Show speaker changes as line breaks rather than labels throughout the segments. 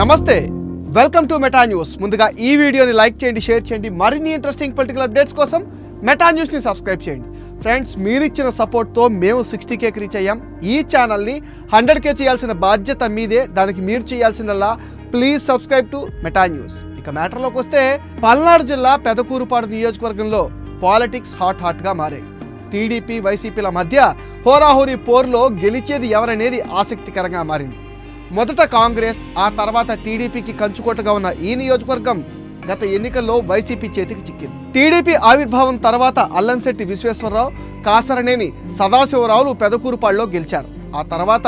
నమస్తే welcome to Meta news. ముందుగా ఈ వీడియోని లైక్ చేయండి షేర్ చేయండి. మరిన్ని ఇంట్రెస్టింగ్ పొలిటికల్ అప్డేట్స్ కోసం మెటా న్యూస్ని సబ్స్క్రైబ్ చేయండి. ఫ్రెండ్స్ మీరిచ్చిన సపోర్ట్తో మేము సిక్స్టీ కేకి రీచ్ అయ్యాం. ఈ ఛానల్ని హండ్రెడ్ కే చేయాల్సిన బాధ్యత మీదే. దానికి మీరు చేయాల్సిందల్లా please subscribe to Meta news. ఇక మ్యాటర్లోకి వస్తే పల్నాడు జిల్లా పెదకూరుపాడు నియోజకవర్గంలో పాలిటిక్స్ హాట్ హాట్గా మారాయి. టీడీపీ వైసీపీల మధ్య హోరాహోరీ పోరులో గెలిచేది ఎవరనేది ఆసక్తికరంగా మారింది. మొదట కాంగ్రెస్ ఆ తర్వాత టీడీపీకి కంచుకోటగా ఉన్న ఈ నియోజకవర్గం గత ఎన్నికల్లో వైసీపీ చేతికి చిక్కింది. టీడీపీ ఆవిర్భావం తర్వాత అల్లంశెట్టి విశ్వేశ్వరరావు కాసరనేని సదాశివరావులు పెదకూరుపాడులో గెలిచారు. ఆ తర్వాత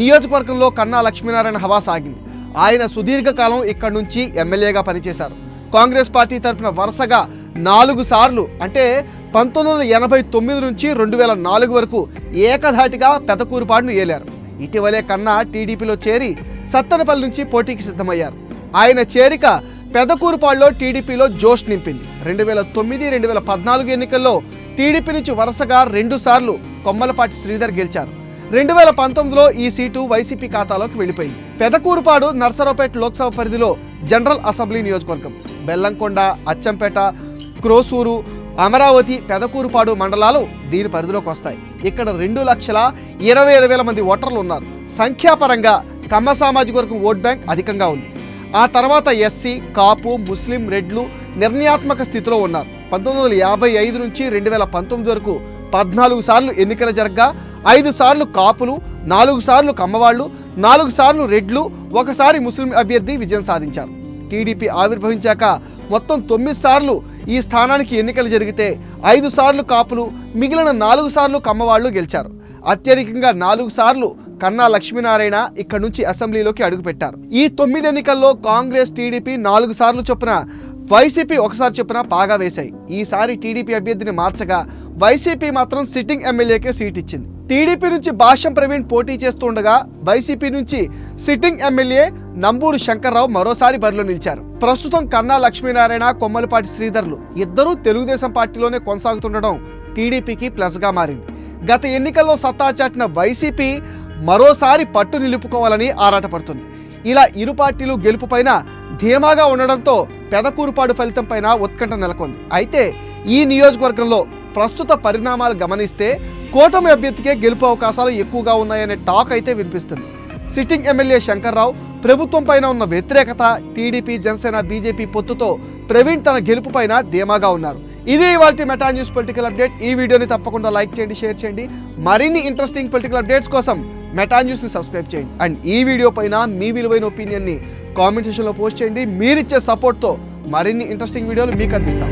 నియోజకవర్గంలో కన్నా లక్ష్మీనారాయణ హవా సాగింది. ఆయన సుదీర్ఘకాలం ఇక్కడి నుంచి ఎమ్మెల్యేగా పనిచేశారు. కాంగ్రెస్ పార్టీ తరపున వరుసగా నాలుగు సార్లు అంటే పంతొమ్మిది వందల ఎనభై తొమ్మిది నుంచి రెండు వేల నాలుగు వరకు ఏకధాటిగా పెదకూరుపాడును ఏలారు. ఇటీవలే కన్నా టీడీపీలో చేరి సత్తెనపల్లి నుంచి పోటీకి సిద్ధమయ్యారు. ఆయన చేరిక పెదకూరుపాడులో టీడీపీలో జోష్ నింపింది. రెండు వేల తొమ్మిది రెండు వేల పద్నాలుగు ఎన్నికల్లో టీడీపీ నుంచి వరుసగా రెండు సార్లు కొమ్మలపాటి శ్రీధర్ గెలిచారు. రెండు వేల పంతొమ్మిదిలో ఈ సీటు వైసీపీ ఖాతాలోకి వెళ్ళిపోయింది. పెదకూరుపాడు నర్సరావుపేట లోక్సభ పరిధిలో జనరల్ అసెంబ్లీ నియోజకవర్గం. బెల్లంకొండ అచ్చంపేట క్రోసూరు అమరావతి పెదకూరుపాడు మండలాలు దీని పరిధిలోకి వస్తాయి. ఇక్కడ రెండు లక్షల ఇరవై ఐదు వేల మంది ఓటర్లు ఉన్నారు. సంఖ్యాపరంగా కమ్మ సామాజిక వర్గం ఓట్ బ్యాంక్ అధికంగా ఉంది. ఆ తర్వాత ఎస్సీ కాపు ముస్లిం రెడ్లు నిర్ణయాత్మక స్థితిలో ఉన్నారు. పంతొమ్మిది వందల యాభై ఐదు నుంచి రెండు వేల పంతొమ్మిది వరకు పద్నాలుగు సార్లు ఎన్నికలు జరగ్గా ఐదు సార్లు కాపులు నాలుగు సార్లు కమ్మవాళ్ళు నాలుగు సార్లు రెడ్లు ఒకసారి ముస్లిం అభ్యర్థి విజయం సాధించారు. టీడీపీ ఆవిర్భవించాక మొత్తం తొమ్మిది సార్లు ఈ స్థానానికి ఎన్నికలు జరిగితే ఐదు సార్లు కాపులు మిగిలిన నాలుగు సార్లు కమ్మవాళ్ళు గెలిచారు. అత్యధికంగా నాలుగు సార్లు కన్నా లక్ష్మీనారాయణ ఇక్కడి నుంచి అసెంబ్లీలోకి అడుగుపెట్టారు. ఈ తొమ్మిది ఎన్నికల్లో కాంగ్రెస్ టీడీపీ నాలుగు సార్లు చొప్పున వైసీపీ ఒకసారి చొప్పున పాగా వేశాయి. ఈసారి టీడీపీ అభ్యర్థిని మార్చగా వైసీపీ మాత్రం సిట్టింగ్ ఎమ్మెల్యేకే సీట్ ఇచ్చింది టీడీపీ నుంచి భాష్యం ప్రవీణ్ పోటీ చేస్తుండగా వైసీపీ నుంచి సిట్టింగ్ ఎమ్మెల్యే నంబూరు శంకర్రావు మరోసారి బరిలో నిలిచారు. ప్రస్తుతం కన్నా లక్ష్మీనారాయణ కొమ్మలపాటి శ్రీధర్లు ఇద్దరూ తెలుగుదేశం పార్టీలోనే కొనసాగుతుండడం టీడీపీకి ప్లస్గా మారింది. గత ఎన్నికల్లో సత్తా చాటిన వైసీపీ మరోసారి పట్టు నిలుపుకోవాలని ఆరాటపడుతుంది. ఇలా ఇరు పార్టీలు గెలుపుపైన ధీమాగా ఉండడంతో పెదకూరుపాడు ఫలితం పైన ఉత్కంఠ నెలకొంది. అయితే ఈ నియోజకవర్గంలో ప్రస్తుత పరిణామాలు గమనిస్తే కూటమి అభ్యర్థికే గెలుపు అవకాశాలు ఎక్కువగా ఉన్నాయనే టాక్ అయితే వినిపిస్తుంది. సిట్టింగ్ ఎమ్మెల్యే శంకర్రావు ప్రభుత్వం పైన ఉన్న వ్యతిరేకత టీడీపీ జనసేన బీజేపీ పొత్తుతో ప్రవీణ్ తన గెలుపు పైన ధీమాగా ఉన్నారు. ఇది ఇవాళ మెటా న్యూస్ పొలిటికల్ అప్డేట్. ఈ వీడియోని తప్పకుండా లైక్ చేయండి షేర్ చేయండి. మరిన్ని ఇంట్రెస్టింగ్ పొలిటికల్ అప్డేట్స్ కోసం మెటా న్యూస్ని సబ్స్క్రైబ్ చేయండి. అండ్ ఈ వీడియో పైన మీ విలువైన ఒపీనియన్ని కామెంట్ సెక్షన్లో పోస్ట్ చేయండి. మీరిచ్చే సపోర్ట్తో మరిన్ని ఇంట్రెస్టింగ్ వీడియోలు మీకు అందిస్తాం.